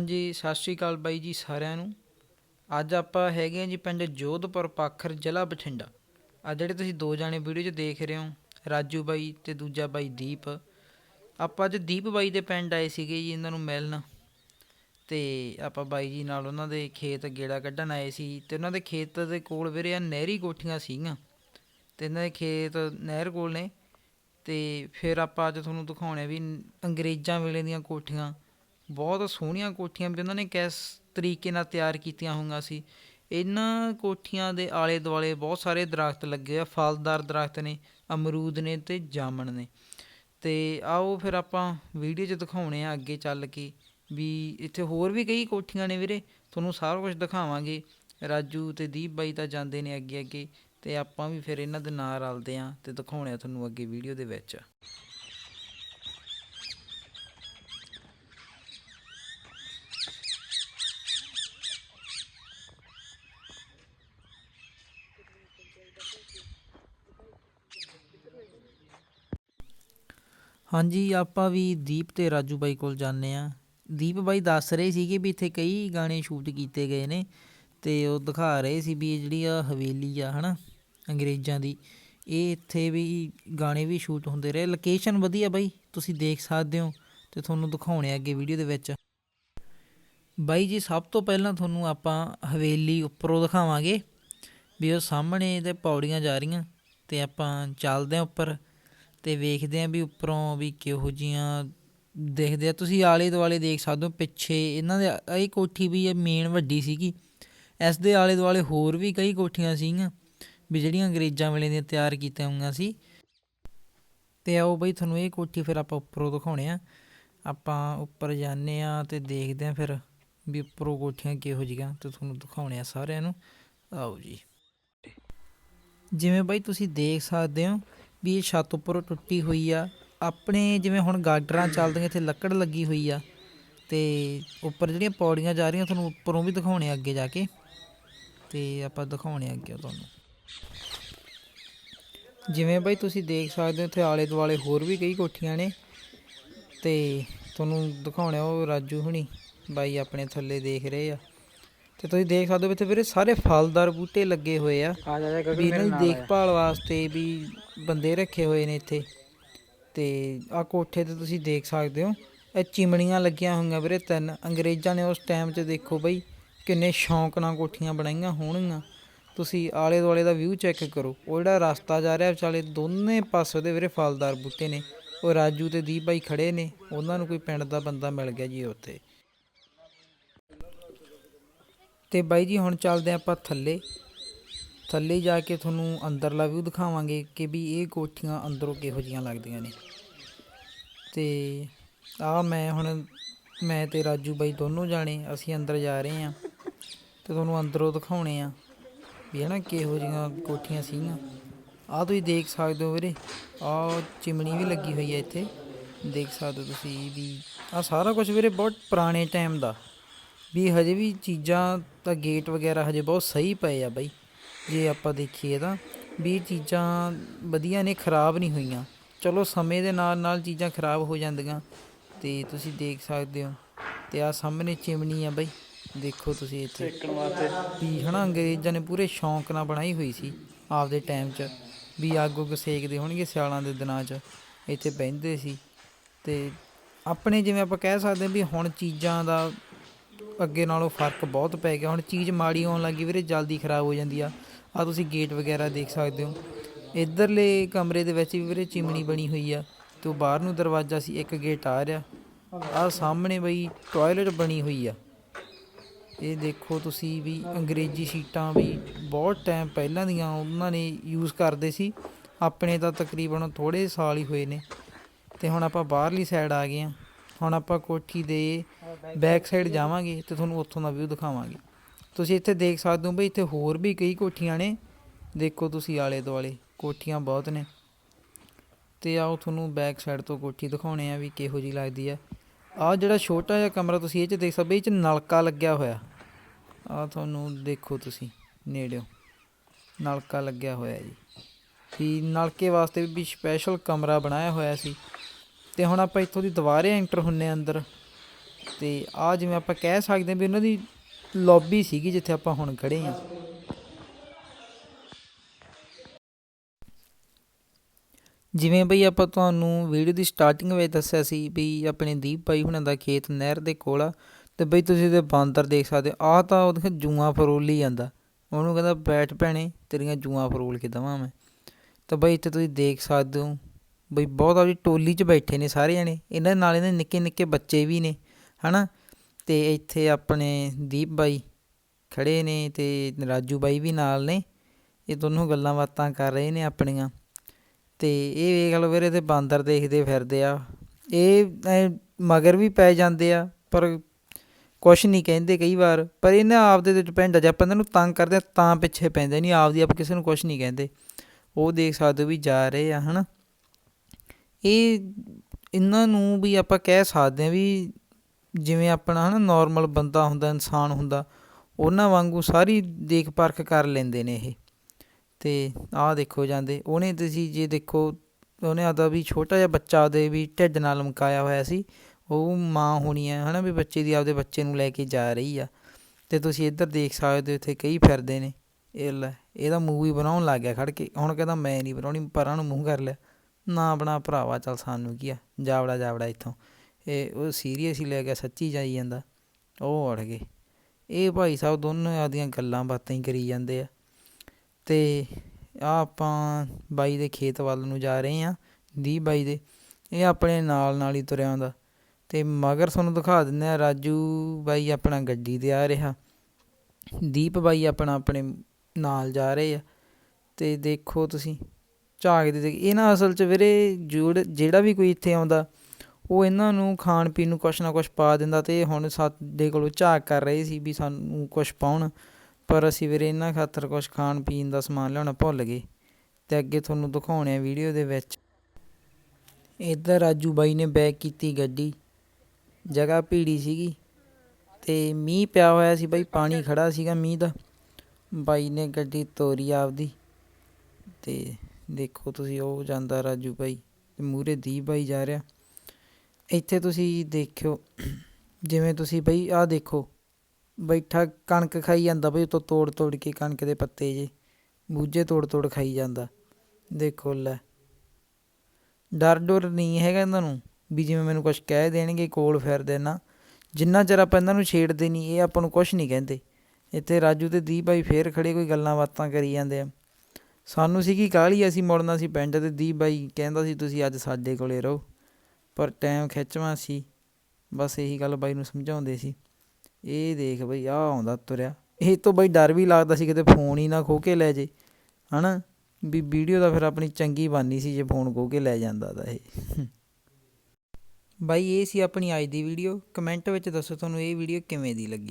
ਹਾਂਜੀ, ਸਤਿ ਸ਼੍ਰੀ ਅਕਾਲ ਬਾਈ ਜੀ ਸਾਰਿਆਂ ਨੂੰ। ਅੱਜ ਆਪਾਂ ਹੈਗੇ ਆ ਜੀ ਪਿੰਡ ਜੋਧਪੁਰ ਪਾਖਰ, ਜ਼ਿਲ੍ਹਾ ਬਠਿੰਡਾ। ਆ ਜਿਹੜੇ ਤੁਸੀਂ ਦੋ ਜਾਣੇ ਵੀਡੀਓ 'ਚ ਦੇਖ ਰਹੇ ਹੋ, ਰਾਜੂ ਬਾਈ ਤੇ ਦੂਜਾ ਬਾਈ ਦੀਪ। ਆਪਾਂ ਅੱਜ ਦੀਪ ਬਾਈ ਦੇ ਪਿੰਡ ਆਏ ਸੀਗੇ ਜੀ, ਇਹਨਾਂ ਨੂੰ ਮਿਲਣ। ਤੇ ਆਪਾਂ ਬਾਈ ਜੀ ਨਾਲ ਉਹਨਾਂ ਦੇ ਖੇਤ ਗੇੜਾ ਕੱਢਣ ਆਏ ਸੀ ਤੇ ਉਹਨਾਂ ਦੇ ਖੇਤ ਦੇ ਕੋਲ ਵੀਰੇ ਆ ਨਹਿਰੀ ਕੋਠੀਆਂ ਸੀਗੀਆਂ। ਤੇ ਇਹਨਾਂ ਦੇ ਖੇਤ ਨਹਿਰ ਕੋਲ ਨੇ। ਤੇ ਫਿਰ ਆਪਾਂ ਅੱਜ ਤੁਹਾਨੂੰ ਦਿਖਾਉਣੇ ਵੀ ਅੰਗਰੇਜ਼ਾਂ ਵੇਲੇ ਦੀਆਂ ਕੋਠੀਆਂ। ਬਹੁਤ ਸੋਹਣੀਆਂ ਕੋਠੀਆਂ ਵੀ ਉਹਨਾਂ ਨੇ ਕਿਸ ਤਰੀਕੇ ਨਾਲ ਤਿਆਰ ਕੀਤੀਆਂ ਹੋਈਆਂ ਸੀ। ਇਹਨਾਂ ਕੋਠੀਆਂ ਦੇ ਆਲੇ ਦੁਆਲੇ ਬਹੁਤ ਸਾਰੇ ਦਰਖਤ ਲੱਗੇ ਆ, ਫਲਦਾਰ ਦਰਖਤ ਨੇ, ਅਮਰੂਦ ਨੇ ਤੇ ਜਾਮਣ ਨੇ। ਤੇ ਆਓ ਫਿਰ ਆਪਾਂ ਵੀਡੀਓ 'ਚ ਦਿਖਾਉਣੇ ਆ ਅੱਗੇ ਚੱਲ ਕੇ ਵੀ ਇੱਥੇ ਹੋਰ ਵੀ ਕਈ ਕੋਠੀਆਂ ਨੇ ਵੀਰੇ। ਤੁਹਾਨੂੰ ਸਾਰਾ ਕੁਝ ਦਿਖਾਵਾਂਗੇ। ਰਾਜੂ ਤੇ ਦੀਪ ਬਾਈ ਤਾਂ ਜਾਂਦੇ ਨੇ ਅੱਗੇ ਅੱਗੇ ਤੇ ਆਪਾਂ ਵੀ ਫਿਰ ਇਹਨਾਂ ਦੇ ਨਾਲ ਰਲਦੇ ਆਂ ਤੇ ਦਿਖਾਉਣੇ ਆ ਤੁਹਾਨੂੰ ਅੱਗੇ ਵੀਡੀਓ ਦੇ ਵਿੱਚ। ਹਾਂਜੀ, ਆਪਾਂ ਵੀ ਦੀਪ ਤੇ ਰਾਜੂ ਬਾਈ ਕੋਲ ਜਾਂਦੇ ਆ ਦੀਪ ਬਾਈ ਦੱਸ ਰਹੇ ਸੀਗੇ ਵੀ ਇੱਥੇ ਕਈ ਗਾਣੇ ਸ਼ੂਟ ਕੀਤੇ ਗਏ ਨੇ ਤੇ ਉਹ ਦਿਖਾ ਰਹੇ ਸੀ ਵੀ ਇਹ ਜਿਹੜੀ ਆ ਹਵੇਲੀ ਆ, ਹਨਾ, ਅੰਗਰੇਜ਼ਾਂ ਦੀ, ਇਹ ਇੱਥੇ ਵੀ ਗਾਣੇ ਵੀ ਸ਼ੂਟ ਹੁੰਦੇ ਰਹੇ। ਲੋਕੇਸ਼ਨ ਵਧੀਆ ਬਾਈ, ਤੁਸੀਂ ਦੇਖ ਸਕਦੇ ਹੋ ਤੇ ਤੁਹਾਨੂੰ ਦਿਖਾਉਣੇ ਆ ਅੱਗੇ ਵੀਡੀਓ ਦੇ ਵਿੱਚ। ਬਾਈ ਜੀ, ਸਭ ਤੋਂ ਪਹਿਲਾਂ ਤੁਹਾਨੂੰ ਆਪਾਂ ਹਵੇਲੀ ਉੱਪਰੋਂ ਦਿਖਾਵਾਂਗੇ ਵੀ ਉਹ ਸਾਹਮਣੇ ਤੇ ਪੌੜੀਆਂ ਜਾ ਰਹੀਆਂ ਤੇ ਆਪਾਂ ਚੱਲਦੇ ਆ ਉੱਪਰ। ਤੇ ਵੇਖਦੇ ਆ ਵੀ ਉੱਪਰੋਂ ਵੀ ਕਿਹੋ ਜੀਆਂ ਦੇਖਦੇ ਆ। ਤੁਸੀਂ ਆਲੇ ਦੁਆਲੇ ਦੇਖ ਸਕਦੇ ਹੋ ਪਿੱਛੇ ਇਹਨਾਂ ਦੇ ਇਹ ਕੋਠੀ ਵੀ ਇਹ ਮੇਨ ਵੱਡੀ ਸੀਗੀ। ਇਸ ਦੇ ਆਲੇ ਦੁਆਲੇ ਹੋਰ ਵੀ ਕਈ ਕੋਠੀਆਂ ਸੀਗੀਆਂ, ਵੀ ਜਿਹੜੀਆਂ ਅੰਗਰੇਜ਼ਾਂ ਵੇਲੇ ਦੀਆਂ ਤਿਆਰ ਕੀਤੀਆਂ ਹੋਈਆਂ ਸੀ। ਤੇ ਆਓ ਬਈ ਤੁਹਾਨੂੰ ਇਹ ਕੋਠੀ ਫਿਰ ਆਪਾਂ ਉੱਪਰੋਂ ਦਿਖਾਉਣੇ ਆ। ਆਪਾਂ ਉੱਪਰ ਜਾਂਦੇ ਆ ਤੇ ਦੇਖਦੇ ਆ ਫਿਰ ਵੀ ਉੱਪਰੋਂ ਕੋਠੀਆਂ ਕਿਹੋ ਜਿਹੀਆਂ ਤੇ ਤੁਹਾਨੂੰ ਦਿਖਾਉਣੇ ਆ ਸਾਰਿਆਂ ਨੂੰ। ਆਓ ਜੀ। ਜਿਵੇਂ ਬਾਈ ਤੁਸੀਂ ਦੇਖ ਸਕਦੇ ਹੋ ਵੀ ਇਹ ਛੱਤ ਉੱਪਰੋਂ ਟੁੱਟੀ ਹੋਈ ਆ। ਆਪਣੇ ਜਿਵੇਂ ਹੁਣ ਗਾਡਰਾਂ ਚੱਲਦੀਆਂ, ਇੱਥੇ ਲੱਕੜ ਲੱਗੀ ਹੋਈ ਆ। ਤੇ ਉੱਪਰ ਜਿਹੜੀਆਂ ਪੌੜੀਆਂ ਜਾ ਰਹੀਆਂ, ਤੁਹਾਨੂੰ ਉੱਪਰੋਂ ਵੀ ਦਿਖਾਉਣੇ ਆ ਅੱਗੇ ਜਾ ਕੇ। ਤੇ ਆਪਾਂ ਦਿਖਾਉਣੇ ਆ ਅੱਗੇ ਤੁਹਾਨੂੰ। ਜਿਵੇਂ ਬਾਈ ਤੁਸੀਂ ਦੇਖ ਸਕਦੇ ਹੋ, ਇੱਥੇ ਆਲੇ ਦੁਆਲੇ ਹੋਰ ਵੀ ਕਈ ਕੋਠੀਆਂ ਨੇ। ਤੇ ਤੁਹਾਨੂੰ ਦਿਖਾਉਣੇ ਆ ਉਹ ਰਾਜੂ ਹੁਣੀ, ਬਾਈ ਆਪਣੇ ਥੱਲੇ ਦੇਖ ਰਹੇ ਆ। ਤੇ ਤੁਸੀਂ ਦੇਖ ਸਕਦੇ ਹੋ ਇੱਥੇ ਵੀਰੇ ਸਾਰੇ ਫਲਦਾਰ ਬੂਟੇ ਲੱਗੇ ਹੋਏ ਆ। ਆ ਜਾ ਜਾ ਵੀ ਇਹਨਾਂ ਦੀ ਦੇਖਭਾਲ ਵਾਸਤੇ ਵੀ ਬੰਦੇ ਰੱਖੇ ਹੋਏ ਨੇ ਇੱਥੇ। ਤੇ ਆ ਕੋਠੇ ਤੇ ਤੁਸੀਂ ਦੇਖ ਸਕਦੇ ਹੋ ਇਹ ਚਿਮਣੀਆਂ ਲੱਗੀਆਂ ਹੋਈਆਂ ਵੀਰੇ ਤਿੰਨ। ਅੰਗਰੇਜ਼ਾਂ ਨੇ ਉਸ ਟਾਈਮ 'ਚ ਦੇਖੋ ਬਈ ਕਿੰਨੇ ਸ਼ੌਂਕ ਨਾਲ ਕੋਠੀਆਂ ਬਣਾਈਆਂ ਹੋਣਗੀਆਂ। ਤੁਸੀਂ ਆਲੇ ਦੁਆਲੇ ਦਾ ਵਿਊ ਚੈੱਕ ਕਰੋ। ਉਹ ਜਿਹੜਾ ਰਸਤਾ ਜਾ ਰਿਹਾ ਵਿਚਾਲੇ ਦੋਨੇ ਪਾਸੇ ਦੇ ਵੀਰੇ ਫਲਦਾਰ ਬੂਟੇ ਨੇ। ਉਹ ਰਾਜੂ ਤੇ ਦੀਪ ਭਾਈ ਖੜੇ ਨੇ। ਉਹਨਾਂ ਨੂੰ ਕੋਈ ਪਿੰਡ ਦਾ ਬੰਦਾ ਮਿਲ ਗਿਆ ਜੀ ਉੱਥੇ। ਤੇ ਬਾਈ ਜੀ, ਹੁਣ ਚੱਲਦੇ ਆਪਾਂ ਥੱਲੇ। ਥੱਲੇ ਜਾ ਕੇ ਤੁਹਾਨੂੰ ਅੰਦਰਲਾ ਵਿਊ ਦਿਖਾਵਾਂਗੇ ਕਿ ਵੀ ਇਹ ਕੋਠੀਆਂ ਅੰਦਰੋਂ ਕਿਹੋ ਜੀਆਂ ਲੱਗਦੀਆਂ ਨੇ। ਤੇ ਆ ਮੈਂ ਹੁਣ, ਮੈਂ ਤੇ ਰਾਜੂ ਬਾਈ ਦੋਨੋਂ ਜਾਣੇ, ਅਸੀਂ ਅੰਦਰ ਜਾ ਰਹੇ ਆ ਤੇ ਤੁਹਾਨੂੰ ਅੰਦਰੋਂ ਦਿਖਾਉਣੇ ਆ ਵੀ ਹਨਾ ਕਿਹੋ ਜੀਆਂ ਕੋਠੀਆਂ ਸੀਗੀਆਂ। ਆ ਤੁਸੀਂ ਦੇਖ ਸਕਦੇ ਹੋ ਵੀਰੇ ਆ ਚਿਮਣੀ ਵੀ ਲੱਗੀ ਹੋਈ ਹੈ ਇੱਥੇ। ਦੇਖ ਸਕਦੇ ਹੋ ਤੁਸੀਂ ਵੀ ਆ ਸਾਰਾ ਕੁਝ ਵੀਰੇ ਬਹੁਤ ਪੁਰਾਣੇ ਟਾਈਮ ਦਾ। ਵੀ ਹਜੇ ਵੀ ਚੀਜ਼ਾਂ ਤਾਂ ਗੇਟ ਵਗੈਰਾ ਹਜੇ ਬਹੁਤ ਸਹੀ ਪਏ ਆ ਬਾਈ। ਜੇ ਆਪਾਂ ਦੇਖੀਏ ਤਾਂ ਵੀ ਚੀਜ਼ਾਂ ਵਧੀਆ ਨੇ ਖਰਾਬ ਨਹੀਂ ਹੋਈਆਂ। ਚਲੋ ਸਮੇਂ ਦੇ ਨਾਲ ਨਾਲ ਚੀਜ਼ਾਂ ਖਰਾਬ ਹੋ ਜਾਂਦੀਆਂ। ਤੇ ਤੁਸੀਂ ਦੇਖ ਸਕਦੇ ਹੋ। ਤੇ ਆ ਸਾਹਮਣੇ ਚਿਮਨੀ ਆ ਬਾਈ। ਦੇਖੋ ਤੁਸੀਂ ਇੱਥੇ। ਵੀ ਹਨਾ ਅੰਗਰੇਜ਼ਾਂ ਨੇ ਪੂਰੇ ਸ਼ੌਂਕ ਨਾਲ ਬਣਾਈ ਹੋਈ ਸੀ ਆਪਦੇ ਟਾਈਮ 'ਚ। ਵੀ ਅੱਗ ਉੱਗ ਸੇਕਦੇ ਹੋਣਗੇ ਸਿਆਲਾਂ ਦੇ ਦਿਨਾਂ 'ਚ। ਇੱਥੇ ਬਹਿੰਦੇ ਸੀ। ਤੇ ਆਪਣੇ ਜਿਵੇਂ ਆਪਾਂ ਕਹਿ ਸਕਦੇ ਹਾਂ ਵੀ ਹੁਣ ਚੀਜ਼ਾਂ ਦਾ ਅੱਗੇ ਨਾਲੋਂ ਫ਼ਰਕ ਬਹੁਤ ਪੈ ਗਿਆ। ਹੁਣ ਚੀਜ਼ ਮਾੜੀ ਆਉਣ ਲੱਗੀ ਵੀਰੇ, ਜਲਦੀ ਖਰਾਬ ਹੋ ਜਾਂਦੀ ਆ। ਆ ਤੁਸੀਂ ਗੇਟ ਵਗੈਰਾ ਦੇਖ ਸਕਦੇ ਹੋ। ਇਧਰਲੇ ਕਮਰੇ ਦੇ ਵਿੱਚ ਵੀ ਵੀਰੇ ਚਿਮਣੀ ਬਣੀ ਹੋਈ ਆ ਤੇ ਉਹ ਬਾਹਰ ਨੂੰ ਦਰਵਾਜ਼ਾ ਸੀ, ਇੱਕ ਗੇਟ ਆ ਰਿਹਾ। ਆ ਸਾਹਮਣੇ ਬਈ ਟਾਇਲਟ ਬਣੀ ਹੋਈ ਆ। ਇਹ ਦੇਖੋ ਤੁਸੀਂ ਵੀ ਅੰਗਰੇਜ਼ੀ ਸੀਟਾਂ ਵੀ ਬਹੁਤ ਟਾਈਮ ਪਹਿਲਾਂ ਦੀਆਂ ਉਹਨਾਂ ਨੇ ਯੂਜ਼ ਕਰਦੇ ਸੀ। ਆਪਣੇ ਤਾਂ ਤਕਰੀਬਨ ਥੋੜੇ ਸਾਲ ਹੀ ਹੋਏ ਨੇ। ਤੇ ਹੁਣ ਆਪਾਂ ਬਾਹਰਲੀ ਸਾਈਡ ਆ ਗਏ ਆ। ਹੁਣ ਆਪਾਂ ਕੋਠੀ ਦੇ ਬੈਕ ਸਾਈਡ ਜਾਵਾਂਗੇ ਤੇ ਤੁਹਾਨੂੰ ਉੱਥੋਂ ਦਾ ਵਿਊ ਦਿਖਾਵਾਂਗੇ। ਤੁਸੀਂ ਇੱਥੇ ਦੇਖ ਸਕਦੇ ਹੋ ਬਈ, ਇੱਥੇ ਹੋਰ ਵੀ ਕਈ ਕੋਠੀਆਂ ਨੇ। ਦੇਖੋ ਤੁਸੀਂ ਆਲੇ ਦੁਆਲੇ, ਕੋਠੀਆਂ ਬਹੁਤ ਨੇ। ਤੇ ਆਓ ਤੁਹਾਨੂੰ ਬੈਕ ਸਾਈਡ ਤੋਂ ਕੋਠੀ ਦਿਖਾਉਣੇ ਆ ਵੀ ਕਿਹੋ ਜੀ ਲੱਗਦੀ ਆ। ਆ ਜਿਹੜਾ ਛੋਟਾ ਜਿਹਾ ਕਮਰਾ ਤੁਸੀਂ ਇਹ ਚ ਦੇਖ ਸਕਦੇ, ਇਹ ਚ ਨਲਕਾ ਲੱਗਿਆ ਹੋਇਆ। ਆ ਤੁਹਾਨੂੰ ਦੇਖੋ ਤੁਸੀਂ, ਨੇੜਿਓ। ਨਲਕਾ ਲੱਗਿਆ ਹੋਇਆ ਜੀ। ਵੀ ਨਲਕੇ ਵਾਸਤੇ ਵੀ ਸਪੈਸ਼ਲ ਕਮਰਾ ਬਣਾਇਆ ਹੋਇਆ ਸੀ। ਤੇ ਹੁਣ ਆਪਾਂ ਇੱਥੋਂ ਦੀ ਦੁਬਾਰੇ ਐਂਟਰ ਹੁੰਨੇ ਆ ਅੰਦਰ। ਤੇ ਆ ਜਿਵੇਂ ਆਪਾਂ ਕਹਿ ਸਕਦੇ ਹਾਂ ਵੀ ਉਹਨਾਂ ਦੀ ਲੌਬੀ ਸੀਗੀ ਜਿੱਥੇ ਆਪਾਂ ਹੁਣ ਖੜੇ ਹਾਂ। ਜਿਵੇਂ ਬਈ ਆਪਾਂ ਤੁਹਾਨੂੰ ਵੀਡੀਓ ਦੀ ਸਟਾਰਟਿੰਗ ਵਿੱਚ ਦੱਸਿਆ ਸੀ ਵੀ ਆਪਣੇ ਦੀਪ ਭਾਈ ਹੁਣਾਂ ਦਾ ਖੇਤ ਨਹਿਰ ਦੇ ਕੋਲ ਆ, ਤੇ ਬਈ ਤੁਸੀਂ ਇਹਦੇ ਬਾਂਦਰ ਦੇਖ ਸਕਦੇ ਆਹ ਤਾਂ ਉਹਦੇ ਜੂਆਂ ਫਰੋਲ ਹੀ ਜਾਂਦਾ। ਉਹਨੂੰ ਕਹਿੰਦਾ, ਬੈਠ ਭੈਣੇ, ਤੇਰੀਆਂ ਜੂਆਂ ਫਰੋਲ ਕੇ ਦਵਾਂ ਮੈਂ। ਤਾਂ ਬਈ ਇੱਥੇ ਤੁਸੀਂ ਦੇਖ ਸਕਦੇ ਹੋ ਬਈ ਬਹੁਤ ਆਪਣੀ ਟੋਲੀ 'ਚ ਬੈਠੇ ਨੇ ਸਾਰੇ ਜਣੇ। ਇਹਨਾਂ ਦੇ ਨਾਲ ਇਹਨਾਂ ਦੇ ਨਿੱਕੇ ਨਿੱਕੇ ਬੱਚੇ ਵੀ ਨੇ। ਹਨਾ? ਤੇ ਇੱਥੇ ਆਪਣੇ ਦੀਪ ਬਾਈ ਖੜੇ ਨੇ ਤੇ ਰਾਜੂ ਬਾਈ ਵੀ ਨਾਲ ਨੇ। ਇਹ ਦੋਨੋਂ ਗੱਲਾਂ ਬਾਤਾਂ ਕਰ ਰਹੇ ਨੇ ਆਪਣੀਆਂ। ਤੇ ਇਹ ਵੇਖ ਲਓ ਵੀਰੇ ਤੇ ਬਾਂਦਰ ਦੇਖਦੇ ਫਿਰਦੇ ਆ। ਇਹ ਮਗਰ ਵੀ ਪੈ ਜਾਂਦੇ ਆ, ਪਰ ਕੁਛ ਨਹੀਂ ਕਹਿੰਦੇ ਕਈ ਵਾਰ। ਪਰ ਇਹਨਾਂ ਆਪਦੇ ਤੇ ਡਿਪੈਂਡ ਆ, ਜੇ ਆਪਾਂ ਇਹਨਾਂ ਨੂੰ ਤੰਗ ਕਰਦੇ ਆ ਤਾਂ ਪਿੱਛੇ ਪੈਂਦੇ ਨਹੀਂ ਆਪਦੀ ਆਪ ਕਿਸੇ ਨੂੰ ਕੁਛ ਨਹੀਂ ਕਹਿੰਦੇ। ਉਹ ਦੇਖ ਸਕਦੇ ਵੀ ਜਾ ਰਹੇ ਆ, ਹਨਾ? ਇਹ ਇਹਨਾਂ ਨੂੰ ਵੀ ਆਪਾਂ ਕਹਿ ਸਕਦੇ ਆ ਵੀ ਜਿਵੇਂ ਆਪਣਾ ਹੈ ਨਾ ਨੋਰਮਲ ਬੰਦਾ ਹੁੰਦਾ, ਇਨਸਾਨ ਹੁੰਦਾ, ਉਹਨਾਂ ਵਾਂਗੂ ਸਾਰੀ ਦੇਖ ਪਰਖ ਕਰ ਲੈਂਦੇ ਨੇ ਇਹ। ਤੇ ਆਹ ਦੇਖੋ ਜਾਂਦੇ, ਉਹਨੇ ਤੁਸੀਂ ਜੇ ਦੇਖੋ, ਉਹਨੇ ਆਦਾ ਵੀ ਛੋਟਾ ਜਿਹਾ ਬੱਚਾ ਉਹਦੇ ਵੀ ਢਿੱਡ ਨਾਲ ਲਮਕਾਇਆ ਹੋਇਆ ਸੀ, ਉਹ ਮਾਂ ਹੋਣੀ ਹੈ ਹਨਾ ਵੀ ਬੱਚੇ ਦੀ ਆਪਦੇ ਬੱਚੇ ਨੂੰ ਲੈ ਕੇ ਜਾ ਰਹੀ ਆ। ਤੇ ਤੁਸੀਂ ਇੱਧਰ ਦੇਖ ਸਕਦੇ ਹੋ, ਇੱਥੇ ਕਈ ਫਿਰਦੇ ਨੇ। ਇਹ ਲੈ, ਇਹਦਾ ਮੂਵੀ ਬਣਾਉਣ ਲੱਗ ਗਿਆ ਖੜ ਕੇ। ਹੁਣ ਕਹਿੰਦਾ ਮੈਂ ਨਹੀਂ ਬਣਾਉਣੀ, ਪਰਾਂ ਨੂੰ ਮੂੰਹ ਕਰ ਲਿਆ। ਨਾ ਆਪਣਾ ਭਰਾਵਾ, ਚੱਲ ਸਾਨੂੰ ਕੀ ਆ, ਜਾਵੜਾ ਜਾਵੜਾ ਇੱਥੋਂ। ਇਹ ਉਹ ਸੀਰੀਅਸ ਹੀ ਲੈ ਗਿਆ, ਸੱਚੀ ਜਾਈ ਜਾਂਦਾ। ਉਹ ਅੜ ਗਏ। ਇਹ ਭਾਈ ਸਾਹਿਬ ਦੋਨੋਂ ਆਪਦੀਆਂ ਗੱਲਾਂ ਬਾਤਾਂ ਹੀ ਕਰੀ ਜਾਂਦੇ ਆ। ਤੇ ਆ ਆਪਾਂ ਬਾਈ ਦੇ ਖੇਤ ਵੱਲ ਨੂੰ ਜਾ ਰਹੇ ਆ ਦੀ ਬਾਈ ਦੇ। ਇਹ ਆਪਣੇ ਨਾਲ ਨਾਲ ਹੀ ਤੁਰਿਆ ਆਉਂਦਾ। ਤੇ ਮਗਰ ਤੁਹਾਨੂੰ ਦਿਖਾ ਦਿੰਦੇ ਆ ਰਾਜੂ ਬਾਈ ਆਪਣਾ ਗੱਡੀ ਤੇ ਆ ਰਿਹਾ। ਦੀਪ ਬਾਈ ਆਪਣਾ ਆਪਣੇ ਨਾਲ ਜਾ ਰਹੇ ਆ। ਤੇ ਦੇਖੋ ਤੁਸੀਂ ਝਾਕਦੇ ਦੇ ਇਹ ਨਾ ਅਸਲ 'ਚ ਵੀਰੇ ਜੁੜ, ਜਿਹੜਾ ਵੀ ਕੋਈ ਇੱਥੇ ਆਉਂਦਾ ਉਹ ਇਹਨਾਂ ਨੂੰ ਖਾਣ ਪੀਣ ਨੂੰ ਕੁਛ ਨਾ ਕੁਛ ਪਾ ਦਿੰਦਾ ਤੇ ਹੁਣ ਸਾਡੇ ਕੋਲੋਂ ਝਾਕ ਕਰ ਰਹੇ ਸੀ ਵੀ ਸਾਨੂੰ ਕੁਛ ਪਾਉਣ, ਪਰ ਅਸੀਂ ਵੀਰੇ ਇਹਨਾਂ ਖਾਤਰ ਕੁਛ ਖਾਣ ਪੀਣ ਦਾ ਸਮਾਨ ਲਿਆਉਣਾ ਭੁੱਲ ਗਏ ਤੇ ਅੱਗੇ ਤੁਹਾਨੂੰ ਦਿਖਾਉਣੇ ਆ ਵੀਡੀਓ ਦੇ ਵਿੱਚ। ਇੱਧਰ ਰਾਜੂ ਬਾਈ ਨੇ ਬੈਕ ਕੀਤੀ ਗੱਡੀ, ਜਗ੍ਹਾ ਭੀੜੀ ਸੀਗੀ ਤੇ ਮੀਂਹ ਪਿਆ ਹੋਇਆ ਸੀ ਬਾਈ, ਪਾਣੀ ਖੜਾ ਸੀਗਾ ਮੀਂਹ ਦਾ। ਬਾਈ ਨੇ ਗੱਡੀ ਤੋਰੀ ਆਪਦੀ ਤੇ ਦੇਖੋ ਤੁਸੀਂ ਉਹ ਜਾਂਦਾ ਰਾਜੂ ਬਾਈ ਤੇ ਮੂਰੇ ਦੀ ਬਾਈ ਜਾ ਰਿਹਾ। ਇੱਥੇ ਤੁਸੀਂ ਦੇਖਿਓ, ਜਿਵੇਂ ਤੁਸੀਂ ਬਈ ਆਹ ਦੇਖੋ, ਬੈਠਾ ਕਣਕ ਖਾਈ ਜਾਂਦਾ ਬਈ ਉਤੋਂ ਤੋੜ ਤੋੜ ਕੇ ਕਣਕ ਦੇ ਪੱਤੇ ਜੇ, ਬੂਝੇ ਤੋੜ ਤੋੜ ਖਾਈ ਜਾਂਦਾ। ਦੇਖੋ ਲੈ, ਡਰ ਡਰ ਨਹੀਂ ਹੈਗਾ ਇਹਨਾਂ ਨੂੰ ਵੀ ਜਿਵੇਂ ਮੈਨੂੰ ਕੁਝ ਕਹਿ ਦੇਣਗੇ ਕੋਲ ਫਿਰ ਦੇਣਾ। ਜਿੰਨਾ ਚਿਰ ਆਪਾਂ ਇਹਨਾਂ ਨੂੰ ਛੇੜਦੇ ਨਹੀਂ, ਇਹ ਆਪਾਂ ਨੂੰ ਕੁਝ ਨਹੀਂ ਕਹਿੰਦੇ। ਇੱਥੇ ਰਾਜੂ ਤੇ ਦੀਪ ਭਾਈ ਫੇਰ ਖੜੇ ਕੋਈ ਗੱਲਾਂ ਬਾਤਾਂ ਕਰੀ ਜਾਂਦੇ ਆ। ਸਾਨੂੰ ਸੀਗੀ ਕਾਹਲੀ, ਅਸੀਂ ਮੁੜਨਾ ਸੀ ਪਿੰਡ ਤੇ ਦੀਪ ਭਾਈ ਕਹਿੰਦਾ ਸੀ, ਤੁਸੀਂ ਅੱਜ ਸਾਡੇ ਕੋਲੇ ਰਹੋ। ਪਰ ਟਾਈਮ ਖਿੱਚਵਾਂ ਸੀ। ਬਸ ਇਹੀ ਗੱਲ ਬਾਈ ਨੂੰ ਸਮਝਾਉਂਦੇ ਸੀ। ਇਹ ਦੇਖ ਬਈ ਆ ਆਉਂਦਾ ਤੁਰਿਆ। ਇਹ ਤੋਂ ਬਈ ਡਰ ਵੀ ਲੱਗਦਾ ਸੀ ਕਿਤੇ ਫੋਨ ਹੀ ਨਾ ਖੋ ਕੇ ਲੈ ਜੇ, ਹਨਾ? ਵੀ ਵੀਡੀਓ ਦਾ ਫਿਰ ਆਪਣੀ ਚੰਗੀ ਬਾਨੀ ਸੀ ਜੇ ਫੋਨ ਖੋ ਕੇ ਲੈ ਜਾਂਦਾ ਤਾਂ ਇਹ। ਬਾਈ, ਇਹ ਸੀ ਆਪਣੀ ਅੱਜ ਦੀ ਵੀਡੀਓ ਕਮੈਂਟ ਵਿੱਚ ਦੱਸੋ ਤੁਹਾਨੂੰ ਇਹ ਵੀਡੀਓ ਕਿਵੇਂ ਦੀ ਲੱਗੀ।